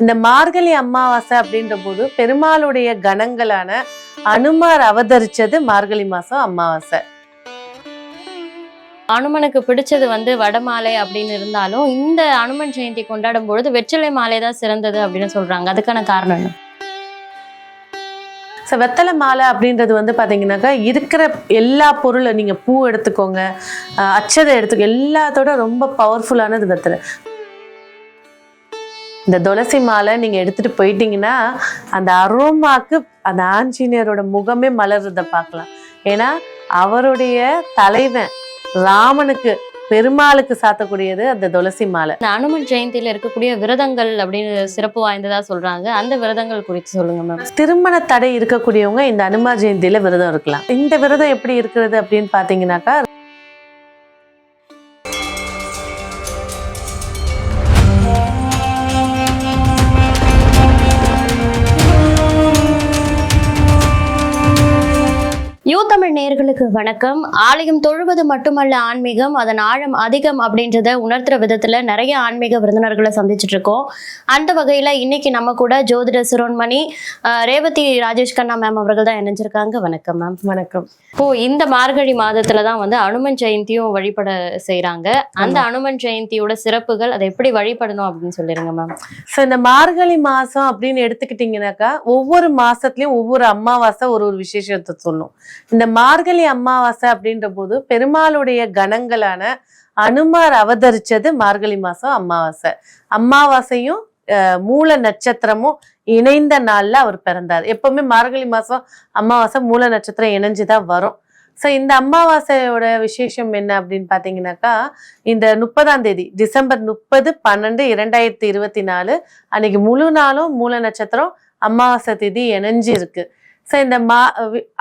இந்த மார்கழி அமாவாசை அப்படின்ற போது பெருமாளுடைய கணங்களான அனுமார் அவதரிச்சது மார்கழி மாசம் அமாவாசை. அனுமனுக்கு பிடிச்சது வந்து வடமாலை அப்படின்னு இருந்தாலும் இந்த அனுமன் ஜெயந்தி கொண்டாடும் பொழுது வெற்றிலை மாலை தான் சிறந்தது அப்படின்னு சொல்றாங்க. அதுக்கான காரணம் என்ன? ஸோ வெத்தலை மாலை அப்படின்றது வந்து பார்த்தீங்கன்னாக்கா இருக்கிற எல்லா பொருளும் நீங்கள் பூ எடுத்துக்கோங்க அஹ் அச்சதை எடுத்துக்கோ எல்லாத்தோட ரொம்ப பவர்ஃபுல்லானது வெத்தலை. இந்த துளசி மாலை நீங்கள் எடுத்துட்டு போயிட்டீங்கன்னா அந்த அரோமாக்கு அந்த ஆஞ்சநேயரோட முகமே மலர்றதை பார்க்கலாம். ஏன்னா அவருடைய தலைவன் ராமனுக்கு பெருமாளுக்கு சாத்தக்கூடியது அந்த துளசி மாலை. இந்த அனுமன் ஜெயந்தியில இருக்கக்கூடிய விரதங்கள் அப்படின்னு சிறப்பு வாய்ந்ததா சொல்றாங்க. அந்த விரதங்கள் குறித்து சொல்லுங்க மேம் திருமண தடை இருக்கக்கூடியவங்க இந்த அனுமா ஜெயந்தியில விரதம் இருக்கலாம். இந்த விரதம் எப்படி இருக்கிறது அப்படின்னு பாத்தீங்கன்னாக்கா நேயர்களுக்கு வணக்கம். ஆலயம் தொழுவது மட்டுமல்ல ஆன்மீகம் அதன் ஆழம் அதிகம் அப்படின்றத உணர்த்துற விதத்துல நிறைய ஆன்மீக விருந்தினர்களை சந்திச்சுட்டு இருக்கோம் அந்த வகையில இன்னைக்கு நம்ம கூட ஜோதிட சிரோன்மணி ரேவதி ராஜேஷ் கண்ணா மேம் அவர்கள் தான் இணைஞ்சிருக்காங்க. வணக்கம் மேம் வணக்கம். இப்போ இந்த மார்கழி மாதத்துல தான் வந்து அனுமன் ஜெயந்தியும் வழிபட செய்றாங்க. அந்த அனுமன் ஜெயந்தியோட சிறப்புகள் அதை எப்படி வழிபடணும் அப்படின்னு சொல்லிருங்க மேம் ஸோ இந்த மார்கழி மாசம் அப்படின்னு எடுத்துக்கிட்டிங்கனாக்கா ஒவ்வொரு மாசத்துலயும் ஒவ்வொரு அமாவாசை ஒரு ஒரு விசேஷத்தை சொல்லும். இந்த மார்கழி அமாவாசை அப்படின்ற போது பெருமாளுடைய கணங்களான அனுமார் அவதரிச்சது மார்கழி மாசம் அமாவாசை. அமாவாசையும் அஹ், மூல நட்சத்திரமும் இணைந்த நாள்ல அவர் பிறந்தார். எப்பவுமே மார்கழி மாசம் அமாவாசை மூல நட்சத்திரம் இணைஞ்சுதான் வரும். ஸோ இந்த அமாவாசையோட விசேஷம் என்ன அப்படின்னு பார்த்தீங்கன்னாக்கா இந்த முப்பதாம் தேதி டிசம்பர் முப்பது பன்னெண்டு இரண்டாயிரத்தி இருபத்தி நாலு அன்னைக்கு முழு நாளும் மூல நட்சத்திரம் அமாவாசை திதி இணைஞ்சு இருக்கு ஸோ இந்த மா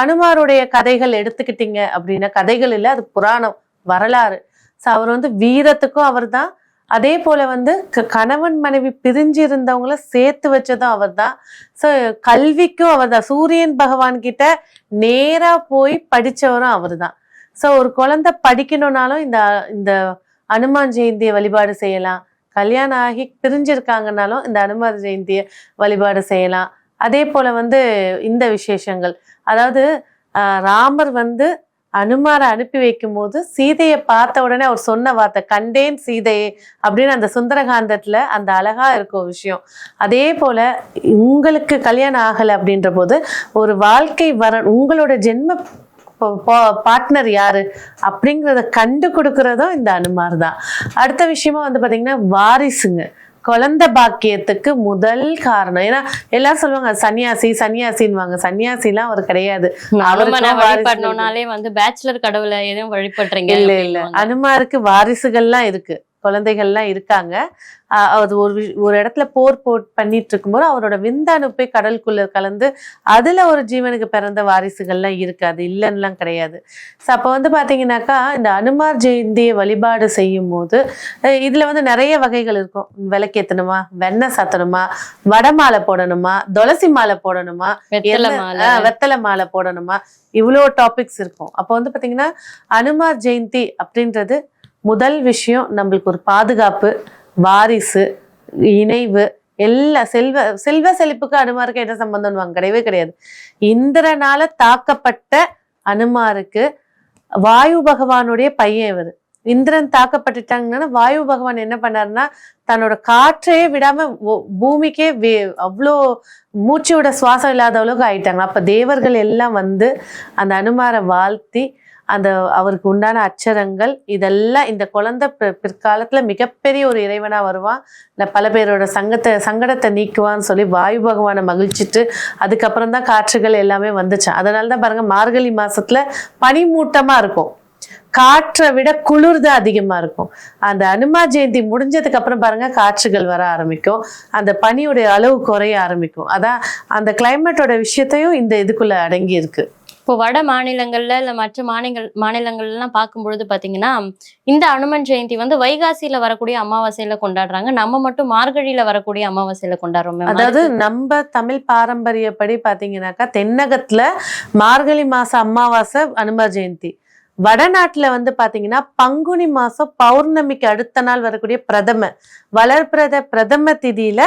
அனுமாருடைய கதைகள் எடுத்துக்கிட்டீங்க அப்படின்னா கதைகள் இல்லை அது புராணம் வரலாறு. ஸோ அவர் வந்து வீரத்துக்கும் அவர் தான் அதே போல வந்து க- கணவன் மனைவி பிரிஞ்சு இருந்தவங்கள சேர்த்து வச்சதும் அவர்தான். ஸோ கல்விக்கும் அவர்தான். சூரியன் பகவான் கிட்ட நேராக போய் படிச்சவரும் அவர்தான். ஸோ ஒரு குழந்தை படிக்கணும்னாலும் இந்த இந்த அனுமான் ஜெயந்தியை வழிபாடு செய்யலாம். கல்யாணம் ஆகி பிரிஞ்சிருக்காங்கனாலும் இந்த அனுமான் ஜெயந்தியை வழிபாடு செய்யலாம். அதே போல வந்து இந்த விசேஷங்கள். அதாவது ராமர் வந்து அனுமாரை அனுப்பி வைக்கும் போது சீதையை பார்த்த உடனே அவர் சொன்ன வார்த்தை கண்டேன் சீதையை அப்படின்னு அந்த சுந்தரகாந்தத்தில் அந்த அழகா இருக்கும் விஷயம். அதே போல உங்களுக்கு கல்யாணம் ஆகலை அப்படின்ற போது ஒரு வாழ்க்கை வர உங்களோட ஜென்ம பார்ட்னர் யாரு? அப்படிங்கிறத கண்டு கொடுக்கறதும் இந்த அனுமார் தான். அடுத்த விஷயமா வந்து பாத்தீங்கன்னா வாரிசுங்க. குழந்தை பாக்கியத்துக்கு முதல் காரணம். ஏன்னா எல்லாரும் சொல்லுவாங்க சன்னியாசி சன்னியாசின்வாங்க சன்னியாசிலாம் அவர் கிடையாது. வழிபடணும்னாலே வந்து பேச்சுலர் கடவுளை எதுவும் வழிபடுறீங்க இல்ல இல்ல. அனுமாருக்கு வாரிசுகள்லாம் இருக்கு. குழந்தைகள்லாம் இருக்காங்க. அது ஒரு ஒரு இடத்துல போர் போட் பண்ணிட்டு இருக்கும்போது அவரோட விந்தாணு போய் கடலுக்குள்ள கலந்து அதுல ஒரு ஜீவனுக்கு பிறந்த வாரிசுகள்லாம் இருக்கு. அது இல்லைன்னுலாம் கிடையாது. ஸோ அப்போ வந்து பாத்தீங்கன்னாக்கா இந்த அனுமார் ஜெயந்தியை வழிபாடு செய்யும் போது இதுல வந்து நிறைய வகைகள் இருக்கும். விளக்கேத்தணுமா? வெண்ணெய் சாத்தணுமா? வடமாலை போடணுமா? துளசி மாலை போடணுமா? வெத்தலை மாலை. ஆ, வெத்தலை மாலை போடணுமா? இவ்வளோ டாபிக்ஸ் இருக்கும். அப்போ வந்து பாத்தீங்கன்னா அனுமார் ஜெயந்தி அப்படின்றது முதல் விஷயம் நம்மளுக்கு ஒரு பாதுகாப்பு வாரிசு இணைவு எல்லா செல்வ செல்வ செழிப்புக்கு அனுமாருக்கு என்ன சம்பந்தம் கிடையவே கிடையாது. இந்திரனால தாக்கப்பட்ட அனுமாருக்கு வாயு பகவானுடைய பையன் இவர். இந்திரன் தாக்கப்பட்டுட்டாங்கன்னா வாயு பகவான் என்ன பண்ணாருன்னா தன்னோட காற்றையே விடாம பூமிக்கே வே அவ்வளோ மூச்சு விட சுவாசம் இல்லாத அளவுக்கு ஆயிட்டாங்க. அப்ப தேவர்கள் எல்லாம் வந்து அந்த அனுமாரை வாழ்த்தி அந்த அவருக்கு உண்டான அச்சரங்கள் இதெல்லாம் இந்த குழந்தை பிற்காலத்தில் மிகப்பெரிய ஒரு இறைவனாக வருவான். இல்லை பல பேரோட சங்கத்தை சங்கடத்தை நீக்குவான்னு சொல்லி வாயு பகவானை மகிழ்ச்சிட்டு அதுக்கப்புறம் தான் காற்றுகள் எல்லாமே வந்துச்சு. அதனால தான் பாருங்கள் மார்கழி மாதத்தில் பனிமூட்டமாக இருக்கும். காற்றை விட குளிர் தான் அதிகமாக இருக்கும். அந்த அனுமா ஜெயந்தி முடிஞ்சதுக்கு அப்புறம் பாருங்க காற்றுகள் வர ஆரம்பிக்கும். அந்த பனியுடைய அளவு குறைய ஆரம்பிக்கும். அதான் அந்த கிளைமேட்டோட விஷயத்தையும் இந்த இதுக்குள்ள அடங்கி இருக்கு இப்போ வட மாநிலங்கள்ல இல்ல மற்ற மாநிலங்கள் மாநிலங்கள்ல எல்லாம் பார்க்கும் பொழுது பாத்தீங்கன்னா இந்த அனுமன் ஜெயந்தி வந்து வைகாசியில வரக்கூடிய அமாவாசையில கொண்டாடுறாங்க நம்ம மட்டும் மார்கழியில வரக்கூடிய அமாவாசையில கொண்டாடுறோம். அதாவது நம்ம தமிழ் பாரம்பரியப்படி பாத்தீங்கன்னாக்கா தென்னகத்துல மார்கழி மாச அமாவாசை அனுமர் ஜெயந்தி வடநாட்டுல வந்து பாத்தீங்கன்னா பங்குனி மாசம் பௌர்ணமிக்கு அடுத்த நாள் வரக்கூடிய பிரதம வளர்பிரத பிரதம திதியில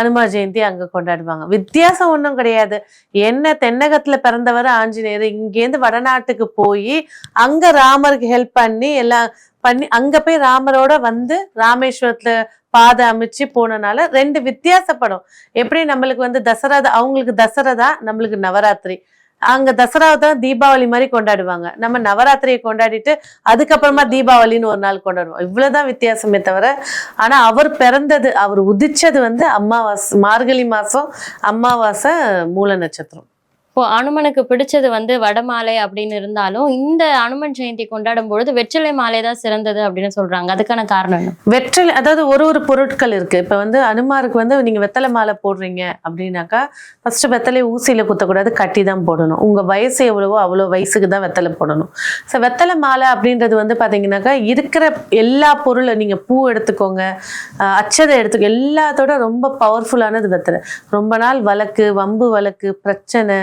அனுமா ஜெயந்தி அங்க கொண்டாடுவாங்க. வித்தியாசம் ஒன்றும் கிடையாது. என்ன தென்னகத்துல பிறந்தவர் ஆஞ்சநேயர். இங்கேருந்து வடநாட்டுக்கு போய் அங்க ராமருக்கு ஹெல்ப் பண்ணி எல்லாம் பண்ணி அங்க போய் ராமரோட வந்து ராமேஸ்வரத்துல பாதை அமைச்சு போனனால ரெண்டு வித்தியாசப்படும். எப்படி நம்மளுக்கு வந்து தசரா அவங்களுக்கு தசரதா நம்மளுக்கு நவராத்திரி. அங்க தசராவை தான் தீபாவளி மாதிரி கொண்டாடுவாங்க. நம்ம நவராத்திரியை கொண்டாடிட்டு அதுக்கப்புறமா தீபாவளின்னு ஒரு நாள் கொண்டாடுவோம். இவ்வளவுதான் வித்தியாசமே தவிர ஆனா அவர் பிறந்தது அவர் உதிச்சது வந்து அமாவாசை மார்கழி மாசம் அமாவாசை மூல நட்சத்திரம். இப்போ அனுமனுக்கு பிடிச்சது வந்து வடமாலை அப்படின்னு இருந்தாலும் இந்த அனுமன் ஜெயந்தி கொண்டாடும் பொழுது வெற்றிலை மாலை தான் சிறந்தது அப்படின்னு சொல்றாங்க. அதுக்கான காரணம் என்ன? வெற்றிலை அதாவது ஒரு ஒரு பொருட்கள் இருக்கு. இப்ப வந்து அனுமாருக்கு வந்து நீங்க வெத்தலை மாலை போடுறீங்க அப்படின்னாக்கா ஃபர்ஸ்ட் வெத்தலை ஊசியில குத்தக்கூடாது கட்டி தான் போடணும். உங்க வயசு எவ்வளவோ அவ்வளோ வயசுக்கு தான் வெத்தலை போடணும். ஸோ வெத்தலை மாலை அப்படின்றது வந்து பாத்தீங்கன்னாக்கா இருக்கிற எல்லா பொருளை நீங்க பூ எடுத்துக்கோங்க அச்சதை எடுத்துக்கோ எல்லாத்தோட ரொம்ப பவர்ஃபுல்லானது வெத்தலை. ரொம்ப நாள் வழக்கு வம்பு வழக்கு பிரச்சனை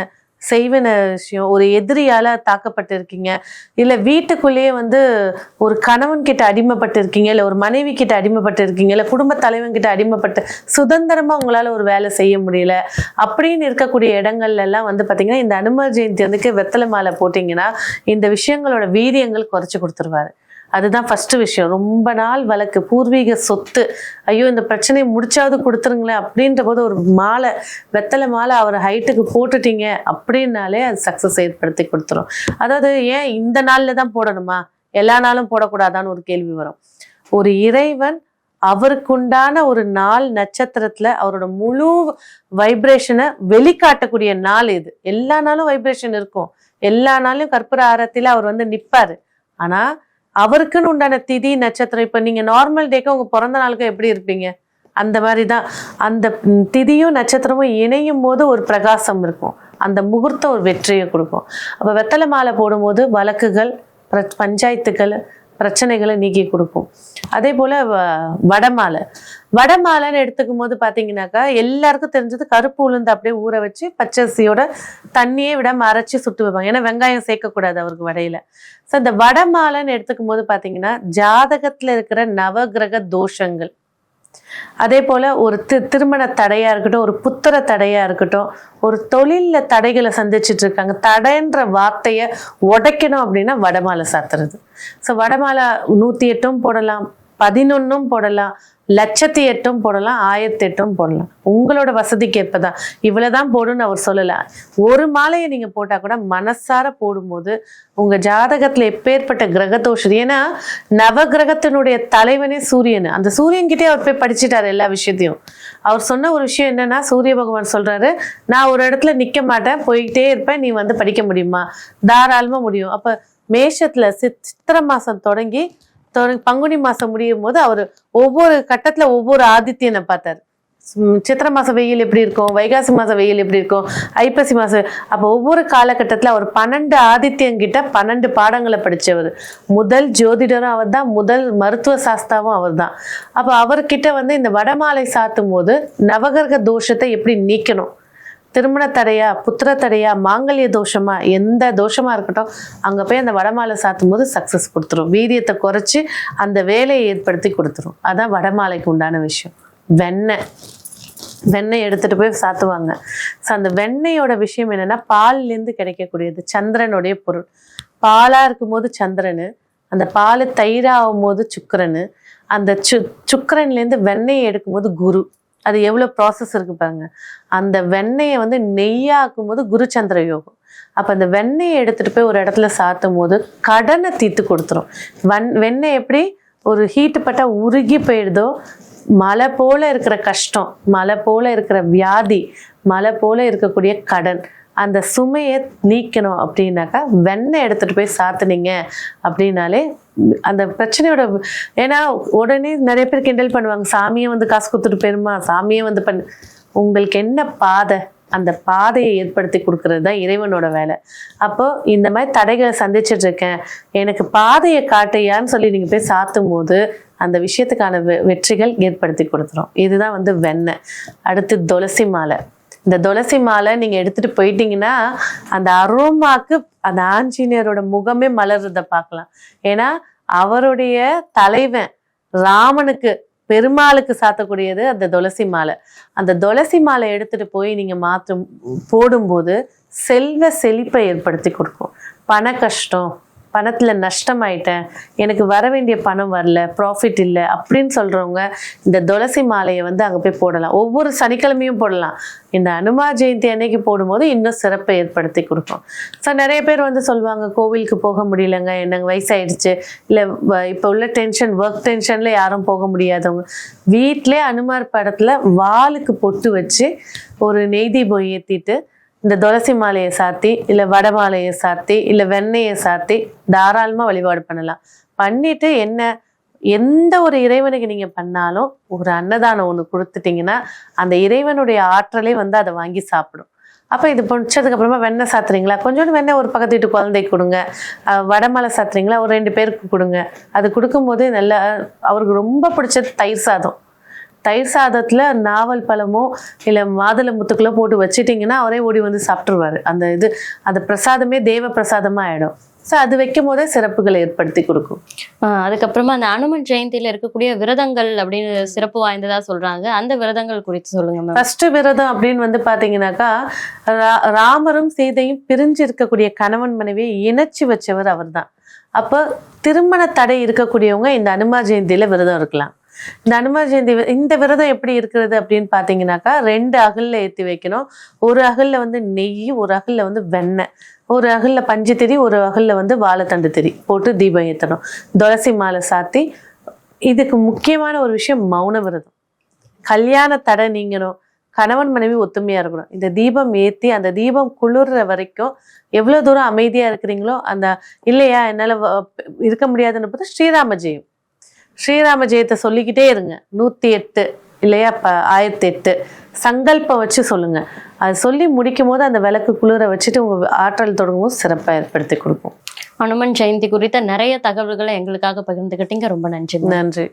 செய்வன விஷயம் ஒரு எதிரியால தாக்கப்பட்டிருக்கீங்க. இல்லை இல்ல வீட்டுக்குள்ளேயே வந்து ஒரு கணவன் கிட்ட அடிமைப்பட்டிருக்கீங்க இல்லை இல்ல ஒரு மனைவி கிட்ட அடிமைப்பட்டு இருக்கீங்க இல்ல குடும்ப தலைவன் கிட்ட அடிமைப்பட்டு சுதந்திரமா உங்களால ஒரு வேலை செய்ய முடியல. அப்படின்னு இருக்கக்கூடிய இடங்கள்ல எல்லாம் வந்து பாத்தீங்கன்னா இந்த அனுமர் ஜெயந்தி வந்துக்கு வெத்தலை மாலை போட்டீங்கன்னா இந்த விஷயங்களோட வீரியங்கள் குறைச்சு கொடுத்துருவாரு. அதுதான் ஃபஸ்ட்டு விஷயம். ரொம்ப நாள் வழக்கு பூர்வீக சொத்து. ஐயோ இந்த பிரச்சனையை முடிச்சாவது கொடுத்துருங்களேன் அப்படின்ற போது ஒரு மாலை வெத்தலை மாலை அவர் ஹைட்டுக்கு போட்டுட்டீங்க அப்படின்னாலே அது சக்ஸஸ் ஏற்படுத்தி கொடுத்துரும். அதாவது ஏன் இந்த நாளில் தான் போடணுமா? எல்லா நாளும் போடக்கூடாதான்னு ஒரு கேள்வி வரும். ஒரு இறைவன் அவருக்குண்டான ஒரு நாள் நட்சத்திரத்துல அவரோட முழு வைப்ரேஷனை வெளிக்காட்டக்கூடிய நாள் இது. எல்லா நாளும் வைப்ரேஷன் இருக்கும். எல்லா நாளும் கற்பூர ஆரத்தில அவர் வந்து நிப்பாரு. ஆனா அவருக்குன்னு உண்டான திதி நட்சத்திரம். இப்போ நீங்கள் நார்மல் டேக்கு உங்கள் பிறந்த நாளுக்கு எப்படி இருப்பீங்க? அந்த மாதிரி தான் அந்த திதியும் நட்சத்திரமும் இணையும் போது ஒரு பிரகாசம் இருக்கும். அந்த முகூர்த்தம் ஒரு வெற்றியை கொடுக்கும். அப்போ வெத்தலை மாலை போடும்போது வழக்குகள் பஞ்சாயத்துக்கள் பஞ்சாயத்துகள் பிரச்சனைகளை நீக்கி கொடுக்கும். அதே போல் வ- வடமாலை. வடமாலைன்னு எடுத்துக்கும் போது பார்த்தீங்கன்னாக்கா எல்லாருக்கும் தெரிஞ்சது கருப்பு உளுந்து அப்படியே ஊற வச்சு பச்சரிசியோட தண்ணியே விடாமல் அரைச்சி சுட்டு வைப்பாங்க. ஏன்னா வெங்காயம் சேர்க்கக்கூடாது அவருக்கு வடையில். ஸோ இந்த வடமாலைன்னு எடுத்துக்கும் போது பார்த்தீங்கன்னா ஜாதகத்தில் இருக்கிற நவகிரக தோஷங்கள். அதே போல ஒரு தி திருமண தடையா இருக்கட்டும் ஒரு புத்திர தடையா இருக்கட்டும் ஒரு தொழிலில் தடைகளை சந்திச்சுட்டு இருக்காங்க. தடைன்ற வார்த்தையை உடைக்கணும் அப்படின்னா வடமாலை சாத்துறது. ஸோ வடமாலை நூத்தி எட்டும் போடலாம் பதினொன்னும் போடலாம் லட்சத்தி எட்டும் போடலாம் ஆயிரத்தி எட்டும் போடலாம். உங்களோட வசதிக்கு ஏற்பதான். இவ்வளவுதான் போடுன்னு அவர் சொல்லல. ஒரு மாலையை நீங்க போட்டா கூட மனசார போடும்போது உங்க ஜாதகத்துல எப்பேற்பட்ட கிரகதோஷம் ஏன்னா நவகிரகத்தினுடைய தலைவனே சூரியன். அந்த சூரியன் கிட்டே அவர் போய் படிச்சுட்டாரு எல்லா விஷயத்தையும். அவர் சொன்ன ஒரு விஷயம் என்னன்னா சூரிய பகவான் சொல்றாரு நான் ஒரு இடத்துல நிக்க மாட்டேன் போய்கிட்டே இருப்பேன் நீ வந்து படிக்க முடியுமா? தாராளமா முடியும். அப்ப மேஷத்துல சித்- சித்திரை மாசம் தொடங்கி தொடங்கி பங்குனி மாசம் முடியும் போது அவர் ஒவ்வொரு கட்டத்துல ஒவ்வொரு ஆதித்யனை பார்த்தார். சித்திர சித்திரை வெயில் எப்படி இருக்கும்? வைகாசி மாச வெயில் எப்படி இருக்கும்? ஐப்பசி மாசம் அப்போ ஒவ்வொரு காலகட்டத்துல அவர் பன்னெண்டு ஆதித்யங்கிட்ட பன்னெண்டு பாடங்களை படிச்சவர். முதல் ஜோதிடரும் அவர் தான் முதல் மருத்துவ சாஸ்தாவும் அவர் தான். அப்போ அவர்கிட்ட வந்து இந்த வடமாலை சாத்தும் போது நவகிரக தோஷத்தை எப்படி நீக்கணும்? திருமண தடையா புத்திர தடையா மாங்கல்ய தோஷமா எந்த தோஷமா இருக்கட்டும் அங்கே போய் அந்த வடமாலை சாத்தும் போது சக்ஸஸ் கொடுத்துரும். வீரியத்தை குறைச்சி அந்த வேலையை ஏற்படுத்தி கொடுத்துரும். அதான் வடமாலைக்கு உண்டான விஷயம். வெண்ணெய். வெண்ணெய் எடுத்துட்டு போய் சாத்துவாங்க. ஸோ அந்த வெண்ணெயோட விஷயம் என்னன்னா பால்லேருந்து கிடைக்கக்கூடியது சந்திரனுடைய பொருள். பாலா இருக்கும்போது சந்திரனு அந்த பால் தயிராகும் போது சுக்கரனு அந்த சு சுக்கரன்லேருந்து வெண்ணெயை எடுக்கும்போது குரு. அது எவ்வளோ ப்ராசஸ் இருக்கு பாருங்க. அந்த வெண்ணெயை வந்து நெய்யாக்கும் போது குருச்சந்திர யோகம். அப்போ அந்த வெண்ணெயை எடுத்துட்டு போய் ஒரு இடத்துல சாத்தும் போது கடனை தீர்த்து கொடுத்துரும். வன் வெண்ணெய் எப்படி? ஒரு ஹீட்டு பட்டா உருகி போயிடுதோ மலை போல இருக்கிற கஷ்டம் மலை போல இருக்கிற வியாதி மலை போல இருக்கக்கூடிய கடன். அந்த சுமையை நீக்கணும் அப்படின்னாக்கா வெண்ணெய் எடுத்துகிட்டு போய் சாத்துனீங்க அப்படின்னாலே அந்த பிரச்சனையோட ஏன்னா உடனே நிறைய பேர் கிண்டல் பண்ணுவாங்க சாமியை வந்து காசு கொடுத்துட்டு போயிருமா? சாமியை வந்து பண்ணு உங்களுக்கு என்ன பாதை? அந்த பாதையை ஏற்படுத்தி கொடுக்கறது தான் இறைவனோட வேலை. அப்போ இந்த மாதிரி தடைகளை சந்திச்சிட்டு இருக்கேன். எனக்கு பாதையை காட்டையான்னு சொல்லி நீங்க போய் சாத்தும் போது அந்த விஷயத்துக்கான வெ- வெற்றிகள் ஏற்படுத்தி கொடுத்துரும். இதுதான் வந்து வெண்ணெய். அடுத்து துளசி மாலை. இந்த துளசி மாலை நீங்க எடுத்துட்டு போயிட்டீங்கன்னா அந்த அரோமாக்கு அந்த ஆஞ்சநேயரோட முகமே மலர்றத பார்க்கலாம். ஏன்னா அவருடைய தலைவன் ராமனுக்கு பெருமாளுக்கு சாத்தக்கூடியது அந்த துளசி மாலை. அந்த துளசி மாலை எடுத்துட்டு போய் நீங்க மாற்றும் போடும்போது செல்வ செழிப்பை ஏற்படுத்தி கொடுக்கும். பண கஷ்டம் பணத்தில் நஷ்டமாயிட்டேன். எனக்கு வர வேண்டிய பணம் வரல ப்ராஃபிட் இல்லை அப்படின்னு சொல்கிறவங்க இந்த துளசி மாலையை வந்து அங்கே போய் போடலாம். ஒவ்வொரு சனிக்கிழமையும் போடலாம். இந்த அனுமா ஜெயந்தி அன்னைக்கு போடும்போது இன்னும் சிறப்பை ஏற்படுத்தி கொடுக்கும். ஸோ நிறைய பேர் வந்து சொல்லுவாங்க கோவிலுக்கு போக முடியலங்க என்னங்க வயசாயிடுச்சு. இல்லை இப்போ உள்ள டென்ஷன் ஒர்க் டென்ஷனில் யாரும் போக முடியாதவங்க. வீட்டிலே அனுமார் படத்தில் வாளுக்கு பொட்டு வச்சு ஒரு நெய்தி போய் ஏற்றிட்டு இந்த துளசி மாலையை சாத்தி இல்லை வடை மாலையை சாத்தி இல்லை வெண்ணெயை சாத்தி தாராளமாக வழிபாடு பண்ணலாம். பண்ணிட்டு என்ன எந்த ஒரு இறைவனுக்கு நீங்க பண்ணாலும் ஒரு அன்னதானம் ஒன்று கொடுத்துட்டீங்கன்னா அந்த இறைவனுடைய ஆற்றலே வந்து அதை வாங்கி சாப்பிடும். அப்போ இது பிடிச்சதுக்கு அப்புறமா வெண்ணெய் சாத்துறீங்களா? கொஞ்சோண்டு வெண்ணெய் ஒரு பக்கத்து வீட்டு குழந்தைக்கு கொடுங்க. வடமலை சாத்துறீங்களா? ஒரு ரெண்டு பேருக்கு கொடுங்க. அது கொடுக்கும்போது நல்லா அவருக்கு ரொம்ப பிடிச்சது தயிர் சாதம். தயிர் சாதத்துல நாவல் பழமோ இல்லை மாதுளை முத்துக்களோ போட்டு வச்சிட்டிங்கன்னா அவரே ஓடி வந்து சாப்பிட்ருவாரு அந்த இது அந்த பிரசாதமே தேவ பிரசாதமா ஆயிடும். ஸோ அது வைக்கும் போதே சிறப்புகளை ஏற்படுத்தி கொடுக்கும். அதுக்கப்புறமா அந்த அனுமன் ஜெயந்தியில இருக்கக்கூடிய விரதங்கள் அப்படின்னு சிறப்பு வாய்ந்ததா சொல்றாங்க. அந்த விரதங்கள் குறித்து சொல்லுங்க மேம் ஃபர்ஸ்ட் விரதம் அப்படின்னு வந்து பாத்தீங்கன்னாக்கா ரா- ராமரும் சீதையும் பிரிஞ்சு இருக்கக்கூடிய கணவன் மனைவியை இணைச்சு வச்சவர் அவர்தான். அப்போ திருமண தடை இருக்கக்கூடியவங்க இந்த அனுமா ஜெயந்தியில விரதம் இருக்கலாம். இந்த அனுமார் ஜெயந்தி இந்த விரதம் எப்படி இருக்கிறது அப்படின்னு பாத்தீங்கன்னாக்கா ரெண்டு அகல்ல ஏத்தி வைக்கணும். ஒரு அகல்ல வந்து நெய் ஒரு அகல்ல வந்து வெண்ணெய். ஒரு அகல்ல பஞ்சு திரி ஒரு அகல்ல வந்து வாழைத்தண்டு திரி போட்டு தீபம் ஏற்றணும் துளசி மாலை சாத்தி இதுக்கு முக்கியமான ஒரு விஷயம் மௌன விரதம். கல்யாண தடை நீங்கணும். கணவன் மனைவி ஒத்துமையா இருக்கணும். இந்த தீபம் ஏத்தி அந்த தீபம் குளிர்ற வரைக்கும் எவ்வளவு தூரம் அமைதியா இருக்கிறீங்களோ அந்த இல்லையா என்னால இருக்க முடியாதுன்னு பார்த்தா ஸ்ரீராம ஜெயம் ஸ்ரீராம ஜெயத்தை சொல்லிக்கிட்டே இருங்க. நூத்தி எட்டு இல்லையா? ப ஆயிரத்தி எட்டு. சங்கல்பம் வச்சு சொல்லுங்க. அது சொல்லி முடிக்கும் போது அந்த விளக்கு குளிர வச்சுட்டு உங்க ஆற்றல் தொடங்கும் சிறப்பா ஏற்படுத்தி கொடுக்கும். அனுமன் ஜெயந்தி குறித்த நிறைய தகவல்களை எங்களுக்காக பகிர்ந்துக்கிட்டீங்க ரொம்ப நன்றி. நன்றி.